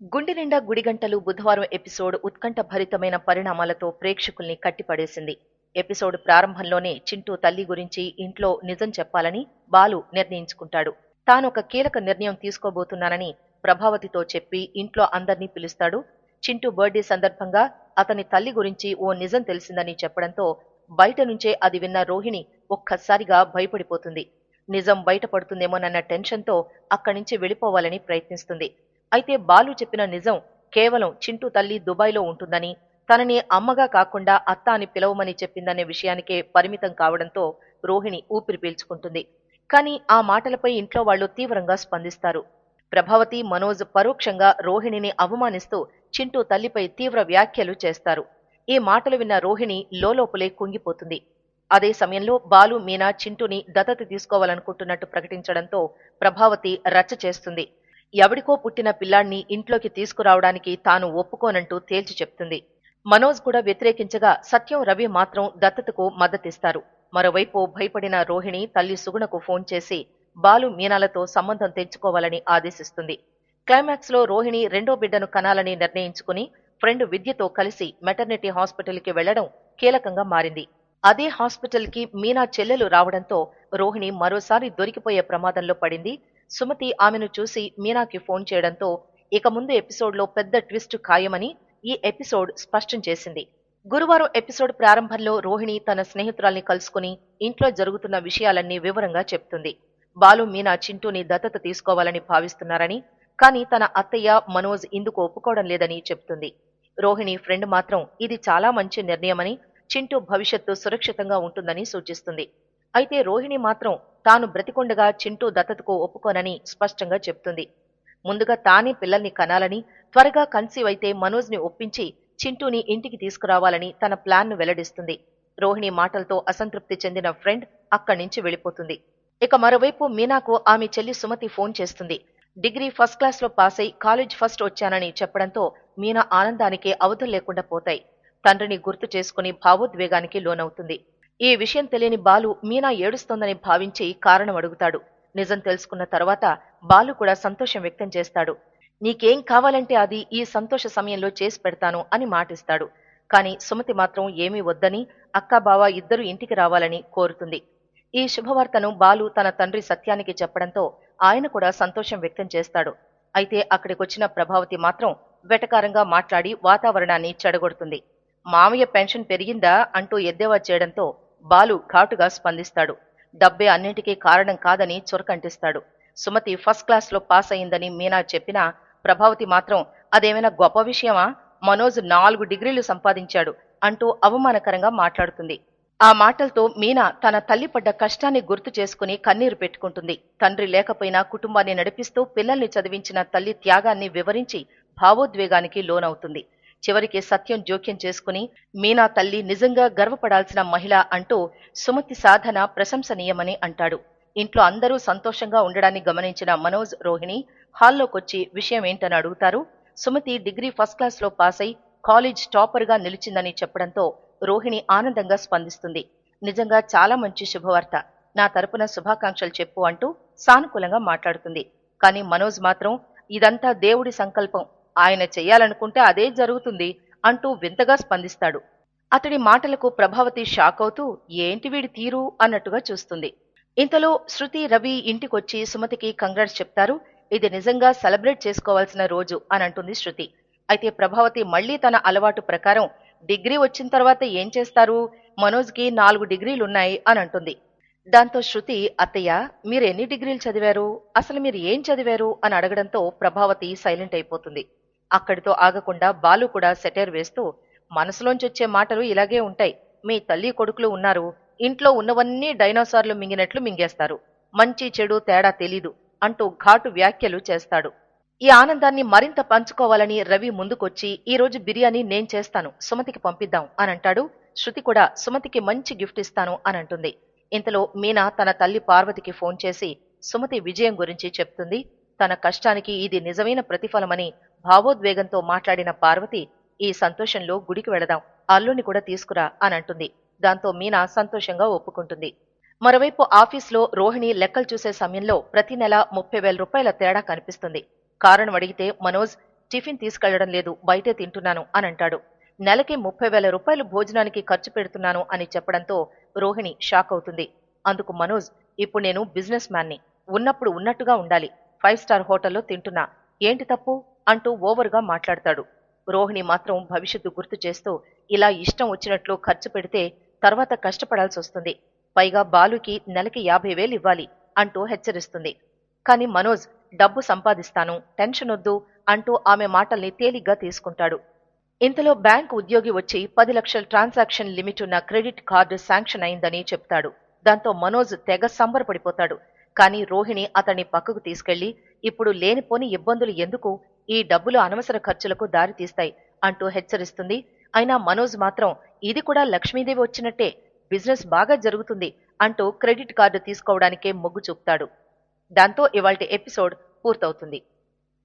గుండె నిండా గుడిగంటలు బుధవారం ఎపిసోడ్ ఉత్కంఠ భరితమైన పరిణామాలతో ప్రేక్షకుల్ని కట్టిపడేసింది. ఎపిసోడ్ ప్రారంభంలోనే చింటూ తల్లి గురించి ఇంట్లో నిజం చెప్పాలని బాలు నిర్ణయించుకుంటాడు. తానొక కీలక నిర్ణయం తీసుకోబోతున్నానని ప్రభావతితో చెప్పి ఇంట్లో అందర్నీ పిలుస్తాడు. చింటూ బర్త్డే సందర్భంగా అతని తల్లి గురించి ఓ నిజం తెలిసిందని చెప్పడంతో బయట నుంచే అది విన్న రోహిణి ఒక్కసారిగా భయపడిపోతుంది. నిజం బయటపడుతుందేమోనన్న టెన్షన్తో అక్కడి నుంచి వెళ్ళిపోవాలని ప్రయత్నిస్తుంది. అయితే బాలు చెప్పిన నిజం కేవలం చింటూ తల్లి దుబాయ్లో ఉంటుందని తనని అమ్మగా కాకుండా అత్త అని పిలవమని చెప్పిందనే విషయానికే పరిమితం కావడంతో రోహిణి ఊపిరి పీల్చుకుంటుంది. కానీ ఆ మాటలపై ఇంట్లో వాళ్ళు తీవ్రంగా స్పందిస్తారు. ప్రభావతి మనోజ్ పరోక్షంగా రోహిణిని అవమానిస్తూ చింటూ తల్లిపై తీవ్ర వ్యాఖ్యలు చేస్తారు. ఈ మాటలు విన్న రోహిణి లోలోపలే కుంగిపోతుంది. అదే సమయంలో బాలు మీనా చింటూని దత్తత తీసుకోవాలనుకుంటున్నట్టు ప్రకటించడంతో ప్రభావతి రచ్చ చేస్తుంది. ఎవడికో పుట్టిన పిల్లాణ్ణి ఇంట్లోకి తీసుకురావడానికి తాను ఒప్పుకోనంటూ తేల్చి చెప్తుంది. మనోజ్ కూడా వ్యతిరేకించగా సత్యం రవి మాత్రం దత్తతకు మద్దతిస్తారు. మరోవైపు భయపడిన రోహిణి తల్లి సుగుణకు ఫోన్ చేసి బాలు మీనాలతో సంబంధం తెంచుకోవాలని ఆదేశిస్తుంది. క్లైమాక్స్లో రోహిణి రెండో బిడ్డను కనాలని నిర్ణయించుకుని ఫ్రెండ్ విద్యతో కలిసి మెటర్నిటీ హాస్పిటల్కి వెళ్ళడం కీలకంగా మారింది. అదే హాస్పిటల్కి మీనా చెల్లెలు రావడంతో రోహిణి మరోసారి దొరికిపోయే ప్రమాదంలో పడింది. సుమతి ఆమెను చూసి మీనాకి ఫోన్ చేయడంతో ఇక ముందు ఎపిసోడ్లో పెద్ద ట్విస్ట్ ఖాయమని ఈ ఎపిసోడ్ స్పష్టం చేసింది. గురువారం ఎపిసోడ్ ప్రారంభంలో రోహిణి తన స్నేహితురాల్ని కలుసుకుని ఇంట్లో జరుగుతున్న విషయాలన్నీ వివరంగా చెప్తుంది. బాలు మీనా చింటూని దత్తత తీసుకోవాలని భావిస్తున్నారని కానీ తన అత్తయ్య మనోజ్ ఇందుకు ఒప్పుకోవడం లేదని చెప్తుంది. రోహిణి ఫ్రెండ్ మాత్రం ఇది చాలా మంచి నిర్ణయమని చింటూ భవిష్యత్తు సురక్షితంగా ఉంటుందని సూచిస్తుంది. అయితే రోహిణి మాత్రం తాను బ్రతికొండగా చింటూ దత్తతకు ఒప్పుకోనని స్పష్టంగా చెప్తుంది. ముందుగా తానే పిల్లల్ని కనాలని త్వరగా కన్సీవ్ అయితే మనోజ్ని ఒప్పించి చింటూని ఇంటికి తీసుకురావాలని తన ప్లాన్ను వెల్లడిస్తుంది. రోహిణి మాటలతో అసంతృప్తి చెందిన ఫ్రెండ్ అక్కడి నుంచి వెళ్ళిపోతుంది. ఇక మరోవైపు మీనాకు ఆమె చెల్లి సుమతి ఫోన్ చేస్తుంది. డిగ్రీ ఫస్ట్ క్లాస్లో పాస్ అయి కాలేజ్ ఫస్ట్ వచ్చానని చెప్పడంతో మీనా ఆనందానికి అవధులు లేకుండా పోతాయి. తండ్రిని గుర్తు చేసుకుని భావోద్వేగానికి లోనవుతుంది. ఈ విషయం తెలియని బాలు మీనా ఏడుస్తోందని భావించి కారణం అడుగుతాడు. నిజం తెలుసుకున్న తర్వాత బాలు కూడా సంతోషం వ్యక్తం చేస్తాడు. నీకేం కావాలంటే అది ఈ సంతోష సమయంలో చేసి పెడతాను అని మాటిస్తాడు. కాని సుమతి మాత్రం ఏమీ వద్దని అక్కాబావ ఇద్దరు ఇంటికి రావాలని కోరుతుంది. ఈ శుభవార్తను బాలు తన తండ్రి సత్యానికి చెప్పడంతో ఆయన కూడా సంతోషం వ్యక్తం చేస్తాడు. అయితే అక్కడికొచ్చిన ప్రభావతి మాత్రం వెటకారంగా మాట్లాడి వాతావరణాన్ని చెడగొడుతుంది. మామయ్య పెన్షన్ పెరిగిందా అంటూ ఎద్దేవా చేయడంతో బాలు ఘాటుగా స్పందిస్తాడు. డబ్బే అన్నింటికీ కారణం కాదని చురకంటిస్తాడు. సుమతి ఫస్ట్ క్లాస్లో పాస్ అయిందని మీనా చెప్పినా ప్రభావతి మాత్రం అదేమైనా గొప్ప విషయమా? మనోజ్ నాలుగు డిగ్రీలు సంపాదించాడు అంటూ అవమానకరంగా మాట్లాడుతుంది. ఆ మాటలతో మీనా తన తల్లి పడ్డ కష్టాన్ని గుర్తు చేసుకుని కన్నీరు పెట్టుకుంటుంది. తండ్రి లేకపోయినా కుటుంబాన్ని నడిపిస్తూ పిల్లల్ని చదివించిన తల్లి త్యాగాన్ని వివరించి భావోద్వేగానికి లోనవుతుంది. చివరికి సత్యం జోక్యం చేసుకుని మీనా తల్లి నిజంగా గర్వపడాల్సిన మహిళ అంటూ సుమతి సాధన ప్రశంసనీయమని అంటాడు. ఇంట్లో అందరూ సంతోషంగా ఉండడాన్ని గమనించిన మనోజ్ రోహిణి హాల్లోకొచ్చి విషయం ఏంటని అడుగుతారు సుమతి డిగ్రీ ఫస్ట్ క్లాస్లో పాస్ అయి కాలేజ్ టాపర్గా నిలిచిందని చెప్పడంతో రోహిణి ఆనందంగా స్పందిస్తుంది. నిజంగా చాలా మంచి శుభవార్త. నా తరపున శుభాకాంక్షలు చెప్పు అంటూ సానుకూలంగా మాట్లాడుతుంది. కానీ మనోజ్ మాత్రం ఇదంతా దేవుడి సంకల్పం. ఆయన చెయ్యాలనుకుంటే అదే జరుగుతుంది అంటూ వింతగా స్పందిస్తాడు. అతడి మాటలకు ప్రభావతి షాక్ అవుతూ ఏంటి వీడి తీరు? అన్నట్టుగా చూస్తుంది. ఇంతలో శృతి రవి ఇంటికొచ్చి సుమతికి కంగ్రాట్స్ చెప్తారు. ఇది నిజంగా సెలబ్రేట్ చేసుకోవాల్సిన రోజు అని అంటుంది శృతి. అయితే ప్రభావతి మళ్ళీ తన అలవాటు ప్రకారం డిగ్రీ వచ్చిన తర్వాత ఏం చేస్తారు? మనోజ్కి నాలుగు డిగ్రీలున్నాయి అని అంటుంది. దాంతో శృతి అత్తయ్య మీరు ఎన్ని డిగ్రీలు చదివారు? అసలు మీరు ఏం చదివారు? అని అడగడంతో ప్రభావతి సైలెంట్ అయిపోతుంది. అక్కడితో ఆగకుండా బాలు కూడా సెటైర్ వేస్తూ మనసులోంచి వచ్చే మాటలు ఇలాగే ఉంటాయి. మీ తల్లి కొడుకులు ఉన్నారు. ఇంట్లో ఉన్నవన్నీ డైనోసార్లు మింగినట్లు మింగేస్తారు. మంచి చెడు తేడా తెలీదు అంటూ ఘాటు వ్యాఖ్యలు చేస్తాడు. ఈ ఆనందాన్ని మరింత పంచుకోవాలని రవి ముందుకొచ్చి ఈ రోజు బిర్యానీ నేను చేస్తాను. సుమతికి పంపిద్దాం అని అంటాడు. శృతి కూడా సుమతికి మంచి గిఫ్ట్ ఇస్తాను అని అంటుంది. ఇంతలో మీనా తన తల్లి పార్వతికి ఫోన్ చేసి సుమతి విజయం గురించి చెప్తుంది. తన కష్టానికి ఇది నిజమైన ప్రతిఫలమని భావోద్వేగంతో మాట్లాడిన పార్వతి ఈ సంతోషంలో గుడికి వెళదాం అల్లుని కూడా తీసుకురా అని అంటుంది. దాంతో మీనా సంతోషంగా ఒప్పుకుంటుంది. మరోవైపు ఆఫీస్లో రోహిణి లెక్కలు చూసే సమయంలో ప్రతి నెల ముప్పై వేల రూపాయల తేడా కనిపిస్తుంది. కారణం అడిగితే మనోజ్ టిఫిన్ తీసుకెళ్ళడం లేదు బయటే తింటున్నాను అని అంటాడు. నెలకి ముప్పై వేల రూపాయలు భోజనానికి ఖర్చు పెడుతున్నాను అని చెప్పడంతో రోహిణి షాక్ అవుతుంది. అందుకు మనోజ్ ఇప్పుడు నేను బిజినెస్ మ్యాన్ని ఉన్నప్పుడు ఉన్నట్టుగా ఉండాలి ఫైవ్ స్టార్ హోటల్లో తింటున్నా. ఏంటి తప్పు? అంటూ ఓవర్గా మాట్లాడతాడు. రోహిణి మాత్రం భవిష్యత్తు గుర్తు చేస్తూ ఇలా ఇష్టం వచ్చినట్లు ఖర్చు పెడితే తర్వాత కష్టపడాల్సి వస్తుంది. పైగా బాలుకి నెలకి యాభై వేలు ఇవ్వాలి అంటూ హెచ్చరిస్తుంది. కాని మనోజ్ డబ్బు సంపాదిస్తాను. టెన్షన్ వద్దు అంటూ ఆమె మాటల్ని తేలిగ్గా తీసుకుంటాడు. ఇంతలో బ్యాంక్ ఉద్యోగి వచ్చి పది లక్షల ట్రాన్సాక్షన్ లిమిట్ ఉన్న క్రెడిట్ కార్డు శాంక్షన్ అయిందని చెప్తాడు. దాంతో మనోజ్ తెగ సంబరపడిపోతాడు. కానీ రోహిణి అతన్ని పక్కకు తీసుకెళ్ళి ఇప్పుడు లేనిపోని ఇబ్బందులు ఎందుకు? ఈ డబ్బులు అనవసర ఖర్చులకు దారితీస్తాయి అంటూ హెచ్చరిస్తుంది. అయినా మనోజ్ మాత్రం ఇది కూడా లక్ష్మీదేవి వచ్చినట్టే బిజినెస్ బాగా జరుగుతుంది అంటూ క్రెడిట్ కార్డు తీసుకోవడానికే మొగ్గు చూపుతాడు. దాంతో ఇవాల్టి ఎపిసోడ్ పూర్తవుతుంది.